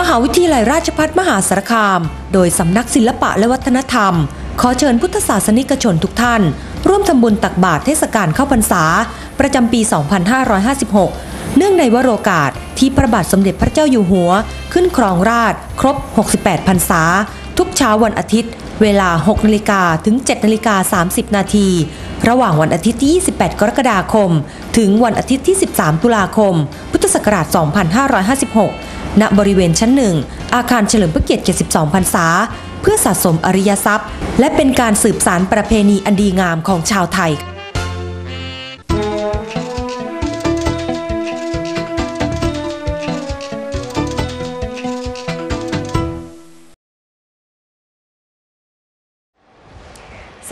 มหาวิทยาลัยราชภัฏมหาสารคาม โดยสำนักศิลปะและวัฒนธรรม ขอเชิญพุทธศาสนิกชนทุกท่าน ร่วมทำบุญตักบาตรเทศกาลเข้าพรรษา ประจำปี 2556 เนื่องในวโรกาสที่พระบาทสมเด็จพระเจ้าอยู่หัว ขึ้นครองราช ครบ 68 พรรษา ทุกเช้าวันอาทิตย์ เวลา 6นาฬิกาถึง 7นาฬิกา30 นาทีระหว่างวันอาทิตย์ที่ 28 กรกฎาคม ถึงวันอาทิตย์ที่ 13 ตุลาคม พุทธศักราช 2556 ณบริเวณชั้นหนึ่งอาคารเฉลิมพระเกียรติ 72 พรรษา เพื่อสะสมอริยทรัพย์ และเป็นการสืบสารประเพณีอันดีงามของชาวไทย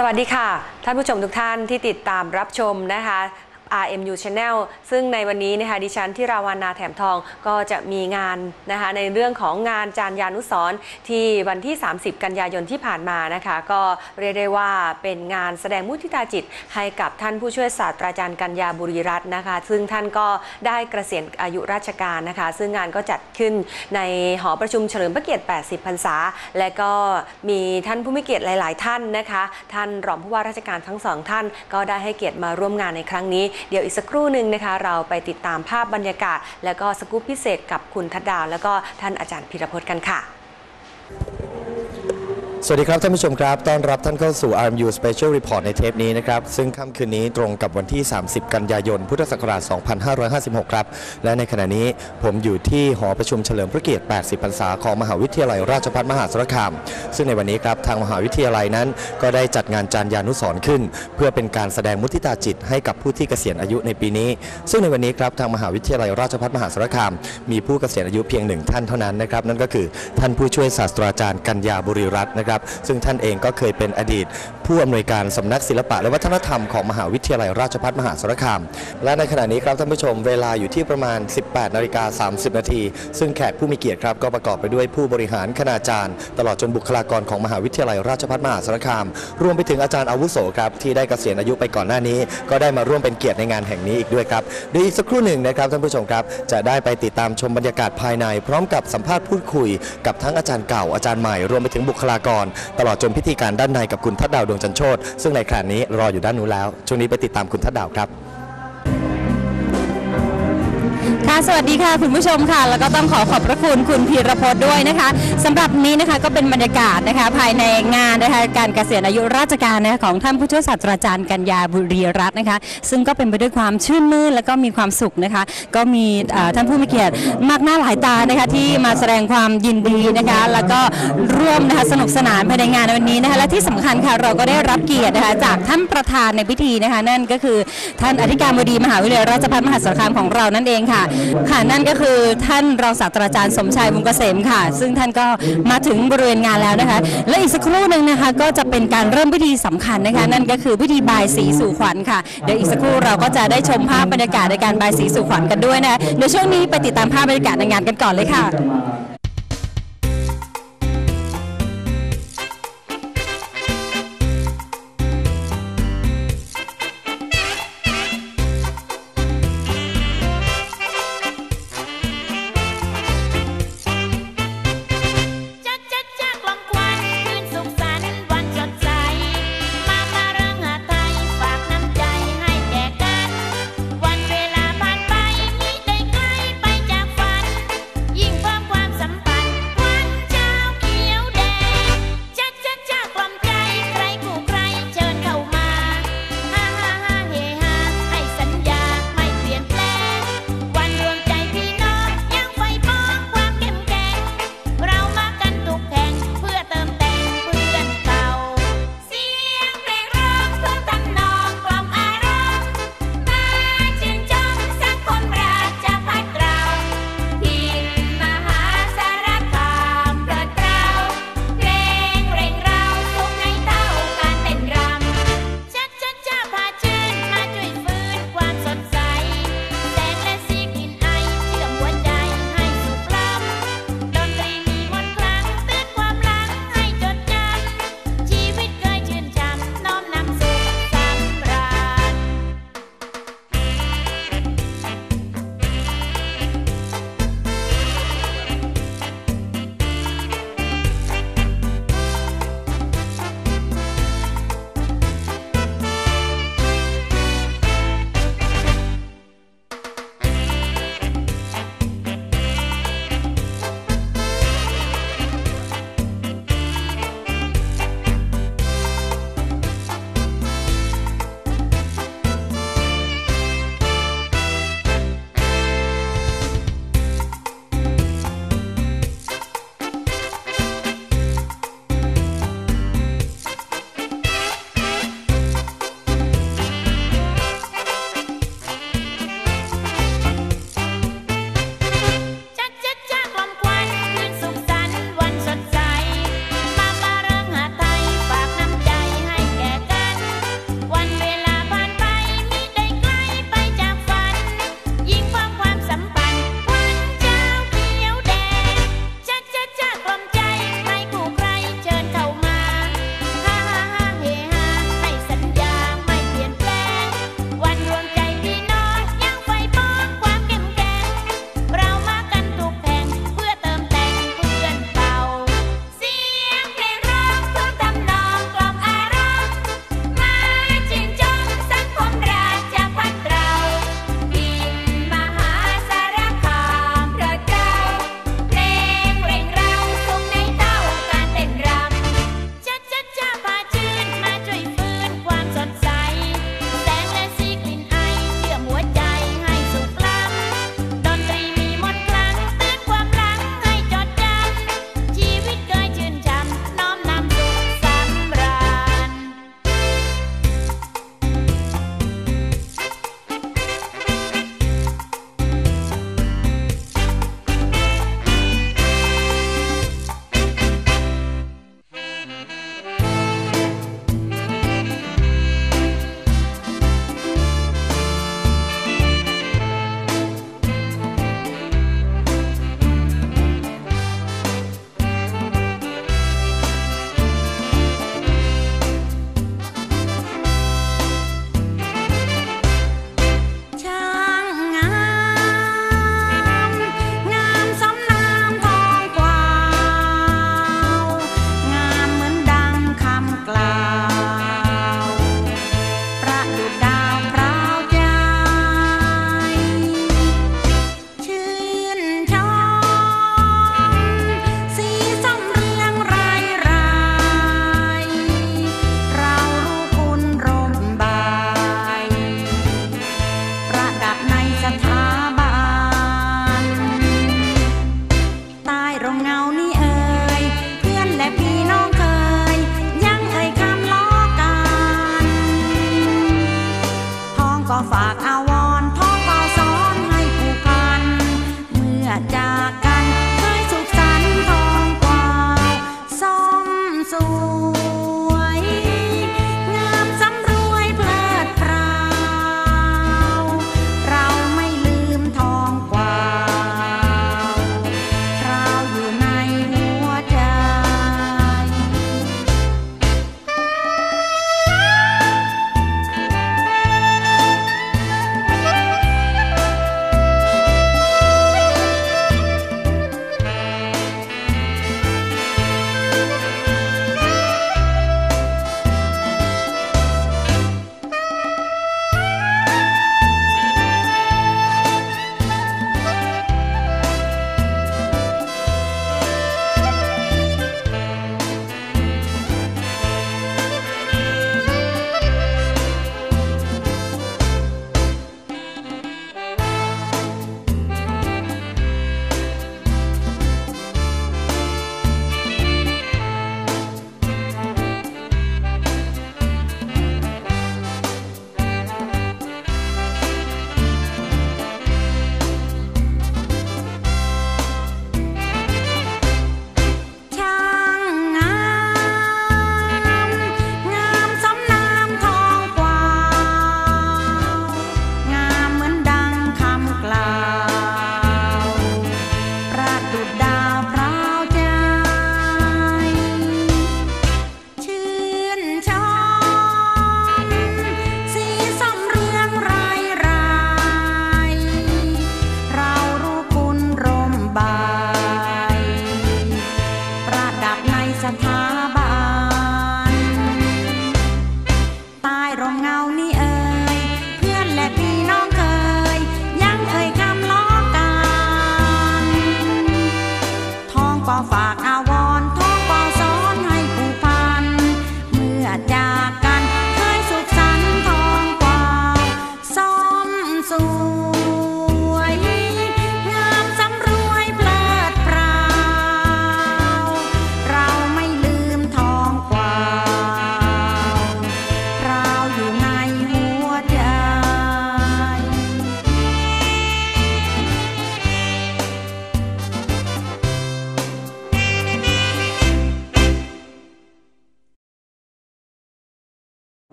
สวัสดีค่ะ ท่านผู้ชมทุกท่านที่ติดตามรับชมนะคะ RMU Channel ซึ่งในวันนี้นะคะดิฉันที่ราวานาแถมทองก็จะมีงานนะคะในเรื่องของงานจานยานุสร์ที่วันที่ 30 กันยายนที่ผ่านมานะคะก็เรียกได้ว่าเป็นงานแสดงมุทิตาจิต ให้กับท่านผู้ช่วยศาสตราจารย์กัญญาบุรีรัตน์นะคะ ซึ่งท่านก็ได้เกษียณอายุราชการนะคะ ซึ่งงานก็จัดขึ้นในหอประชุมเฉลิมพระเกียรติ 80 พรรษา และก็มีท่านผู้มีเกียรติหลาย ๆ ท่านนะคะ ท่านรองผู้ว่าราชการทั้งสองท่านก็ได้ให้เกียรติมาร่วมงานในครั้งนี้เดี๋ยวอีกสักครู่หนึ่งนะคะ เราไปติดตามภาพบรรยากาศ และก็สกู๊ปพิเศษกับคุณทัดดาว แล้วก็ท่านอาจารย์พิรพจน์กันค่ะ สวัสดีครับท่านผู้ชมครับ ต้อนรับท่านเข้าสู่ RMU Special Report ในเทปนี้นะครับ ซึ่งค่ำคืนนี้ตรงกับวันที่ 30 กันยายน พุทธศักราช 2556 ครับ และในขณะนี้ผมอยู่ที่หอประชุมเฉลิมพระเกียรติ 80 พรรษาของมหาวิทยาลัยราชภัฏมหาสารคาม ซึ่งในวันนี้ครับทางมหาวิทยาลัยนั้นก็ได้จัดงานจานยานุสรณ์ขึ้น เพื่อเป็นการแสดงมุทิตาจิตให้กับผู้ที่เกษียณอายุในปีนี้ ซึ่งในวันนี้ครับทางมหาวิทยาลัยราชภัฏมหาสารคาม มีผู้เกษียณอายุเพียงหนึ่งท่านเท่านั้นนะครับนั่นก็คือท่านผู้ช่วยศาสตราจารย์กัญญาบุรีรัตน์นะครับซึ่งท่านเองก็เคยเป็นอดีต ผู้อำนวยการสำนักศิลปะและวัฒนธรรมของมหาวิทยาลัยราชภัฏมหาสารคาม และในขณะนี้ครับท่านผู้ชมเวลาอยู่ที่ประมาณ 18นาฬิกา30 นาที ซึ่งแขกผู้มีเกียรติครับก็ประกอบไปด้วยผู้บริหารคณาจารย์ ตลอดจนบุคลากรของมหาวิทยาลัยราชภัฏมหาสารคาม รวมไปถึงอาจารย์อาวุโสครับที่ได้เกษียณอายุไปก่อนหน้านี้ ก็ได้มาร่วมเป็นเกียรติในงานแห่งนี้อีกด้วยครับเดี๋ยวอีกสักครู่หนึ่งนะครับท่านผู้ชมครับจะได้ไปติดตามชมบรรยากาศภายใน พร้อมกับสัมภาษณ์พูดคุย กับทั้งอาจารย์เก่าอาจารย์ใหม่รวมไปถึงบุคลากร ตลอดจนพิธีการด้านในกับคุณทัดดาวดวงจันโชตซึ่งในขณะนี้รออยู่ด้านนู้นแล้ว ช่วงนี้ไปติดตามคุณทัดดาวครับ สวัสดีค่ะคุณผู้ชมค่ะ แล้วก็ต้องขอขอบพระคุณคุณพีรพจน์ด้วยนะคะสำหรับนี้นะคะก็เป็นบรรยากาศนะคะ ภายในงานนะคะการเกษียณอายุราชการนะคะของท่านผู้ช่วยศาสตราจารย์กัญญาบุรีรัตน์นะคะ ซึ่งก็เป็นไปด้วยความชื่นมื่นและก็มีความสุขนะคะ ก็มีท่านผู้มีเกียรติมากหน้าหลายตานะคะที่มาแสดงความยินดีนะคะ แล้วก็ร่วมนะคะสนุกสนานภายในงานในวันนี้นะคะและที่สำคัญค่ะเราก็ได้รับเกียรตินะคะจากท่านประธานในพิธีนะคะ นั่นก็คือท่านอธิการบดีมหาวิทยาลัยราชภัฏมหาสารคามของเรานั่นเองค่ะค่ะนั่นก็คือท่านรองศาสตราจารย์สมชายวงศ์เกษมค่ะ ซึ่งท่านก็มาถึงบริเวณงานแล้วนะคะ และอีกสักครู่หนึ่งนะคะ ก็จะเป็นการเริ่มพิธีสำคัญนะคะ นั่นก็คือพิธีบายสีสู่ขวัญค่ะเดี๋ยวอีกสักครู่เราก็จะได้ชมภาพบรรยากาศในการบายสีสู่ขวัญกันด้วยนะคะเดี๋ยวช่วงนี้ไปติดตามภาพบรรยากาศในงานกันก่อนเลยค่ะ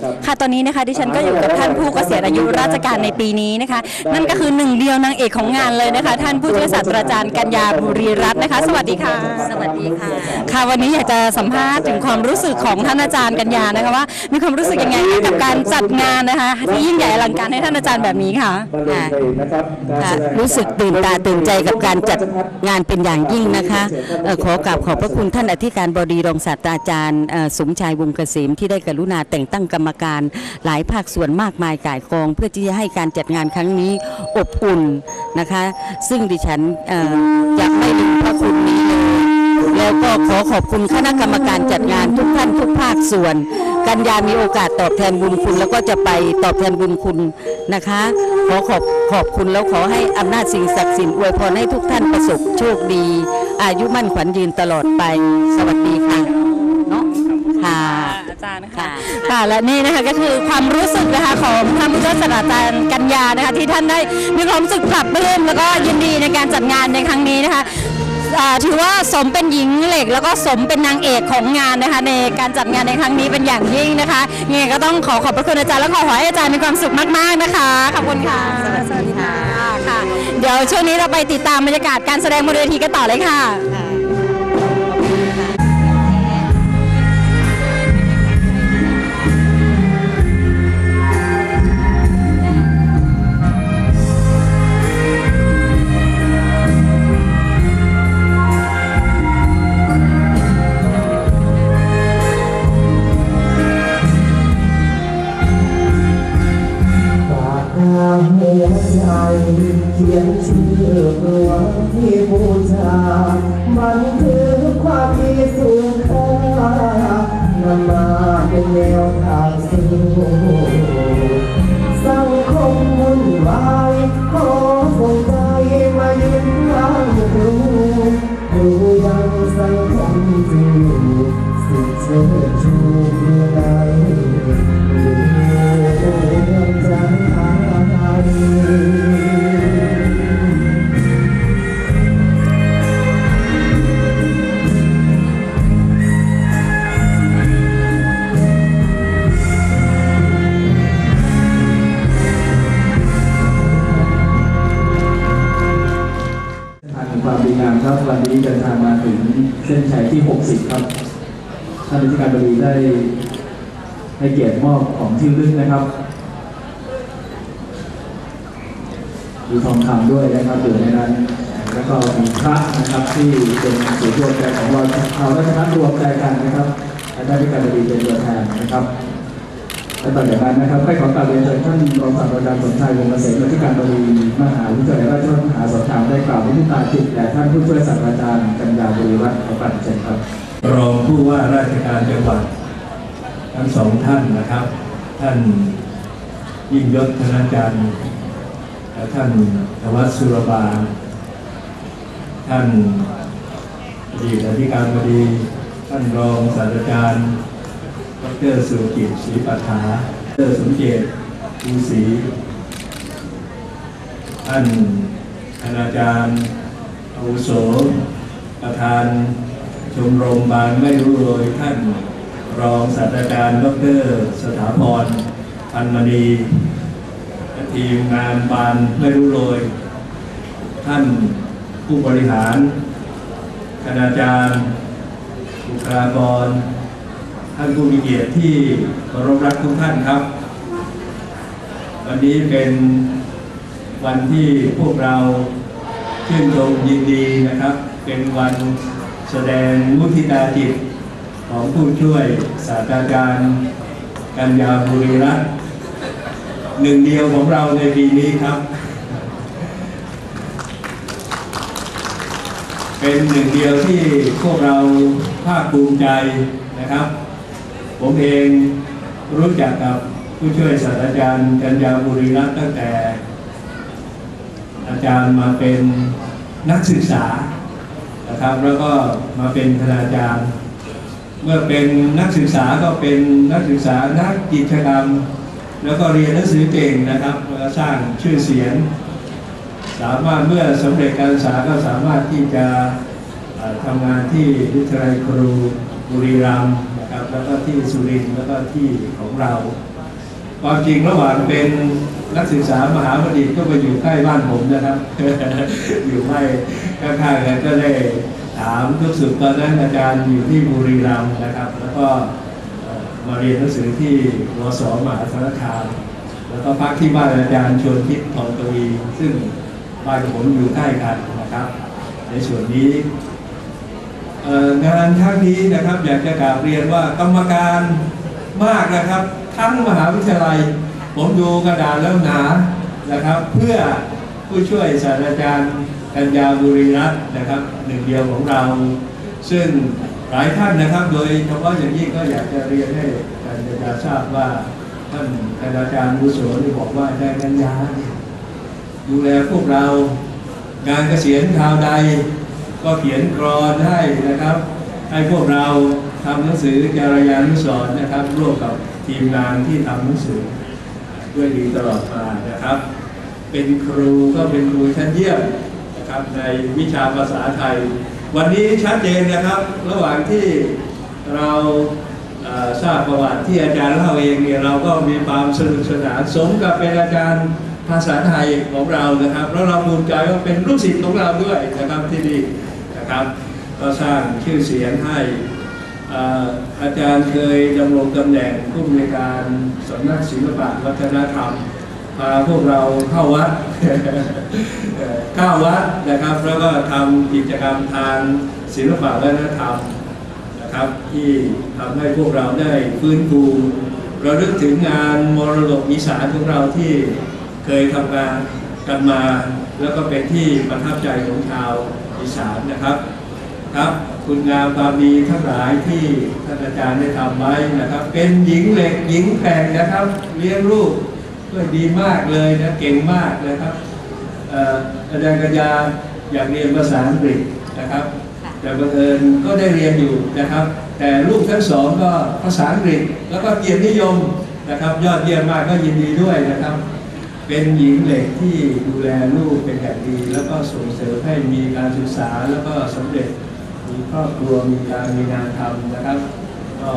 Buenas. ะตอนนี้นะคะดิฉันก็อยู่กับท่านผู้เกษียณอายุราชการในปีนี้นะคะ นั่นก็คือหนึ่งเดียวนางเอกของงานเลยนะคะ ท่านผู้ช่วยศาสตราจารย์กัญญาบุรีรัตน์นะคะ สวัสดีค่ะ สวัสดีค่ะ ค่ะวันนี้อยากจะสัมภาษณ์ถึงความรู้สึกของท่านอาจารย์กัญญานะคะว่ามีความรู้สึกยังไงคะกับการจัดงานนะคะที่ยิ่งใหญ่อลังการให้ท่านอาจารย์แบบนี้ค่ะค่ะค่ะรู้สึกตื่นตาตื่นใจกับการจัดงานเป็นอย่างยิ่งนะคะเอ่อขอกราบขอบพระคุณท่านอธิการบดีรองศาสตราจารย์เอ่อสมชายวงศ์เกษมที่ได้กรุณาแต่งตั้งกรรมการหลายภาคส่วนมากมายก่ายกอง เพื่อที่จะให้การจัดงานครั้งนี้อบอุ่นนะคะ ซึ่งดิฉันเอ่อจะไม่ลืมพระคุณนี้เลยแล้วก็ขอขอบคุณคณะกรรมการจัดงานทุกท่านทุกภาคส่วน กันยามีโอกาสตอบแทนบุญคุณ แล้วก็จะไปตอบแทนบุญคุณนะคะ ขอขอบขอบคุณแล้วขอให้อำนาจสิ่งศักดิ์สิทธิ์อวยพรให้ทุกท่านประสบโชคดี อายุมั่นขวัญยืนตลอดไป สวัสดีค่ะเนาะค่ะอา จารย์นะคะค่ะ ค่ะ และนี่นะคะก็คือความรู้สึกนะคะของท่านผู้ช่วยศาสตราจารย์กัญญานะคะที่ท่านได้มีความรู้สึกปรับปลื้มแล้วก็ยินดีในการจัดงานในครั้งนี้นะคะอ่าถือว่าสมเป็นหญิงเหล็ก แล้วก็สมเป็นนางเอกของงานนะคะในการจัดงานในครั้งนี้เป็นอย่างยิ่งนะคะยังไงก็ต้องขอขอบพระคุณอาจารย์และขอขอให้อาจารย์มีความสุขมากๆนะคะขอบคุณค่ะสวัสดีค่ะ ค่ะ เดี๋ยวช่วงนี้เราไปติดตามบรรยากาศการแสดงบนเวทีกันต่อเลยค่ะ เขียนชื่อเมื่อวันที่บูชามันคื งามครับวันนี้เดินทางมาถึงเส้นชัยที่ 60 ครับ ท่านอธิการบดีได้ให้เกียรติมอบของที่ระลึกนะครับ มีทองคำด้วยนะครับอยู่ในนั้น แล้วก็มีพระนะครับที่เป็นศูนย์รวมใจของเราเราราชพัฒรวมใจกันนะครับและได้ที่การบดีเป็นตัวแทนนะครับ และต่อจากนั้นนะครับให้ขอกราบเรียนเชิญท่านรองศาสตราจารย์สมชายวงเกษมอธิการบดีมหาวิทยาลัยราชภัฏมหาสารคามได้กล่าววินิตาจิตแด่ท่านผู้ช่วยศาสตราจารย์กัญญาบุรีรัตน์ขอกราบเชิญครับรองผู้ว่าราชการจังหวัดทั้งสองท่านนะครับ ท่านยิ่งยศธนาจันทร์และท่านธวัชสุรบาลท่านอดีตอธิการบดี ท่านรองศาสตราจารย์ ดรสุกิจศรีปัฐาดรสมเจตภูศรีท่านคณาจารย์อาวุโสประธานชมรมบานไม่รู้โรยท่านรองศาสตราจารย์ดรสถาพรพันมณีทีมงานบานไม่รู้โรย ท่านผู้บริหารคณาจารย์บุคลากร ท่านผู้มีเกียรติที่เคารพรักทุกท่านครับ วันนี้เป็นวันที่พวกเราชื่นชมยินดีนะครับ เป็นวันแสดงมุทิตาจิตของผู้ช่วยศาสตราจารย์กัญญาบุรีรัตน์หนึ่งเดียวของเราในปีนี้ครับ เป็นหนึ่งเดียวที่พวกเราภาคภูมิใจนะครับ ผมเองรู้จักกับผู้ช่วยศาสตราจารย์กัญญาบุรีรัตน์ตั้งแต่ อาจารย์มาเป็นนักศึกษานะครับ แล้วก็มาเป็นคณาจารย์ เมื่อเป็นนักศึกษาก็เป็นนักศึกษานักกิจกรรม แล้วก็เรียนหนังสือเก่งนะครับแล้วสร้างชื่อเสียง สามารถเมื่อสำเร็จการศึกษาก็สามารถที่จะเอ่อทำงานที่วิทยาลัยครูบุรีรัมย์ นะครับ แล้วก็ที่สุรินทร์แล้วก็ที่ของเราความจริงระหว่างเป็นนักศึกษามหาบัณฑิตก็ไปอยู่ใกล้บ้านผมนะครับ อยู่ไม่ข้างๆกันก็ได้ถามทุกสุดตอนนั้นอาจารย์อยู่ที่บุรีรัมย์นะครับ แล้วก็มาเรียนหนังสือที่วสมหาสารคามแล้วก็พักที่บ้านอาจารย์ชวนทิพย์ทองตวีซึ่งบ้านผมอยู่ใกล้กันนะครับ ในส่วนนี้ งานครั้งนี้นะครับอยากจะกราบเรียนว่ากรรมการมากนะครับ ทั้งมหาวิทยาลัย ผมดูกระดาษแล้วหนานะครับ เพื่อผู้ช่วยศาสตราจารย์กัญญาบุรีรัตน์นะครับ หนึ่งเดียวของเรา ซึ่งหลายท่านนะครับ โดยเฉพาะอย่างยิ่งก็อยากจะเรียนให้อาจารย์ทราบว่าท่านอาจารย์บุโสนี่บอกว่าได้กัญญาดูแลพวกเรางานเกษียณคราวใด ก็เขียนกรอนให้นะครับ ให้พวกเราทำหนังสือจารยานุสรณ์นะครับ ร่วมกับทีมงานที่ทำหนังสือด้วยดีตลอดมานะครับ เป็นครูก็เป็นครูชั้นเยี่ยมนะครับในวิชาภาษาไทย วันนี้ชัดเจนนะครับ ระหว่างที่เราทราบประวัติที่อาจารย์เล่าเองเนี่ยเราก็มีความสนุกสนานสมกับเป็นอาจารย์ภาษาไทยของเรานะครับ แล้วเราภูมิใจว่าเป็นลูกศิษย์ของเราด้วยนะครับที่นี่ นะครับก็สร้างชื่อเสียงให้อาจารย์เคยดำรงตำแหน่งผู้อำนวยการสำนักศิลปะวัฒนธรรมพาพวกเราเข้าวัดเข้าวัดนะครับ แล้วก็ทำกิจกรรมทางศิลปะวัฒนธรรมนะครับ ที่ทำให้พวกเราได้ฟื้นฟูระลึกถึงงานมรดกอีสานของเราที่เคยทำงานกันมา แล้วก็เป็นที่ประทับใจของชาว อีสานนะครับครับ คุณงามความดีทั้งหลายที่ท่านอาจารย์ได้ทำไว้นะครับ เป็นหญิงเหล็กหญิงแกร่งนะครับ เลี้ยงลูกด้วยดีมากเลยนะเก่งมากนะครับเอ่ออาจารย์กัญญาอยากเรียนภาษาอังกฤษนะครับ แต่บังเอิญก็ได้เรียนอยู่นะครับ แต่ลูกทั้งสองก็ภาษาอังกฤษแล้วก็เกียรตินิยมนะครับ ยอดเยี่ยมมากก็ยินดีด้วยนะครับ เป็นหญิงเหล็กที่ดูแลลูกเป็นอย่างดี แล้วก็ส่งเสริมให้มีการศึกษาแล้วก็สำเร็จมีครอบครัวมีการมีงานทำนะครับ ก็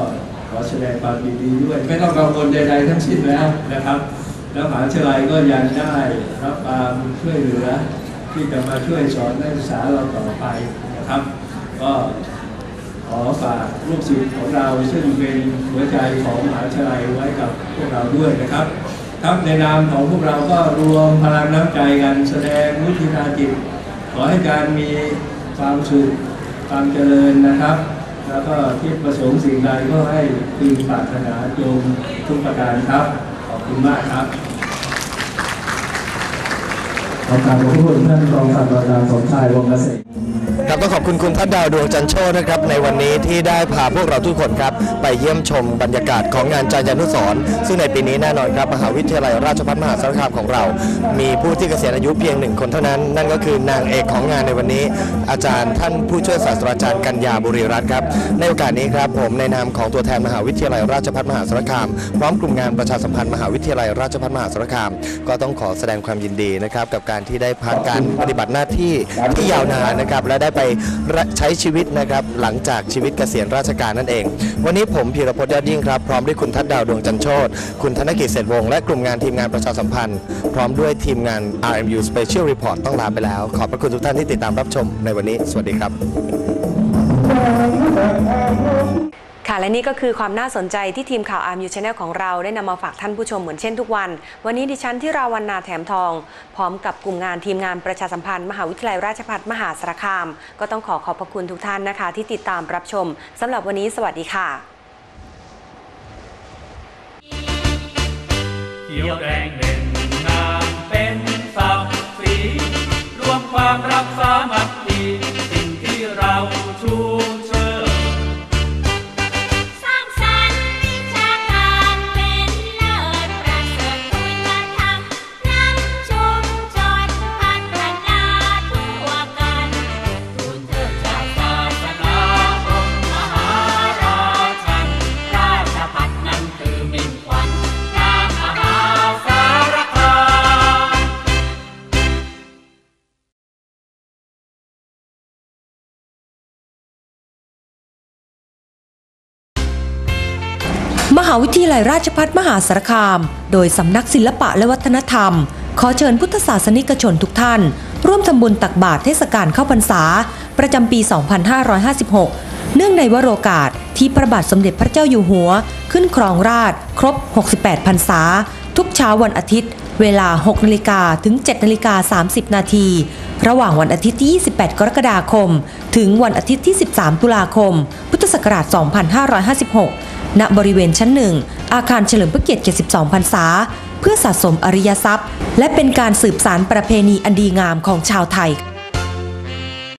ขอแสดงความยินดีด้วย ไม่ต้องกังวลใดๆทั้งสิ้นแล้วนะครับ แล้วมหาวิทยาลัยก็ยังได้รับความช่วยเหลือทที่จะมาช่วยสอนนักศึกษาเราต่อไปนะครับ ก็ขอฝากลูกศิษย์ของเราซึ่งเป็นหัวใจของมหาวิทยาลัยไว้กับพวกเราด้วยนะครับ ครับในนามของพวกเราก็รวมพลังน้ำใจกันแสดงวิธีนาจิต ขอให้การมีความสุขความเจริญนะครับ แล้วก็ที่ประสงค์สิ่งใดก็ให้พึงปรารถนาจงทุกประการครับ ขอบคุณมากครับขอกาบขอบคุณท่านรองศาสตราจารย์สมชายวงเกษม ครับต้องขอบคุณคุณทัดดาวดวงจันโชนะครับในวันนี้ที่ได้พาพวกเราทุกคนครับไปเยี่ยมชมบรรยากาศของงานจายันุสรณ์ซึ่งในปีนี้แน่นอนครับมหาวิทยาลัยราชภัฏมหาสารคามของเรา มีผู้ที่เกษียณอายุเพียงหนึ่งคนเท่านั้น นั่นก็คือนางเอกของงานในวันนี้ อาจารย์ท่านผู้ช่วยศาสตราจารย์กัญญาบุรีรัตน์ครับในโอกาสนี้ครับผมในนามของตัวแทนมหาวิทยาลัยราชภัฏมหาสารคามพร้อมกลุ่มงานประชาสัมพันธ์มหาวิทยาลัยราชภัฏมหาสารคาม ก็ต้องขอแสดงความยินดีนะครับกับการที่ได้พักการปฏิบัติหน้าที่ที่ยาวนานนะครับและได้ไปใช้ชีวิตนะครับหลังจากชีวิตเกษียณราชการนั่นเอง วันนี้ผมพีรพจน์ยอดยิ่งครับ พร้อมด้วยคุณทัดดาวดวงจันโชตคุณธนกิจเศรษฐวงศ์และกลุ่มงานทีมงานประชาสัมพันธ์ พร้อมด้วยทีมงาน RMU Special Report ต้องลาไปแล้ว ขอบพระคุณทุกท่านที่ติดตามรับชมในวันนี้ สวัสดีครับ ค่ะและนี่ก็คือความน่าสนใจที่ทีมข่าว RMU Channel ของเราได้นำมาฝากท่านผู้ชมเหมือนเช่นทุกวัน วันนี้ดิฉันที่ราวันนาแถมทอง พร้อมกับกลุ่มงานทีมงานประชาสัมพันธ์ มหาวิทยาลัยราชภัฏมหาสารคาม ก็ต้องขอขอบพระคุณทุกท่านนะคะ ที่ติดตามรับชมสำหรับวันนี้สวัสดีค่ะเขียวแดงเด่นงามเป็นศักดิ์ศรีรวมความรักสามัค หาวิทยาลัยราชภัฏมหาสารคาม โดยสำนักศิลปะและวัฒนธรรม ขอเชิญพุทธศาสนิกชนทุกท่าน ร่วมทำบุญตักบาตรเทศกาลเข้าพรรษา ประจำปี 2556 เนื่องในวโรกาสที่พระบาทสมเด็จพระเจ้าอยู่หัว ขึ้นครองราชครบ 68 พรรษา ทุกเช้าวันอาทิตย์ เวลา 6นาฬิกาถึง 7นาฬิกา30 นาทีระหว่างวันอาทิตย์ที่ 28 กรกฎาคม ถึงวันอาทิตย์ที่ 13 ตุลาคม พุทธศักราช 2556 ณบริเวณชั้นหนึ่ง อาคารเฉลิมพระเกียรติ 72 พรรษา เพื่อสะสมอริยทรัพย์ และเป็นการสืบสารประเพณีอันดีงามของชาวไทย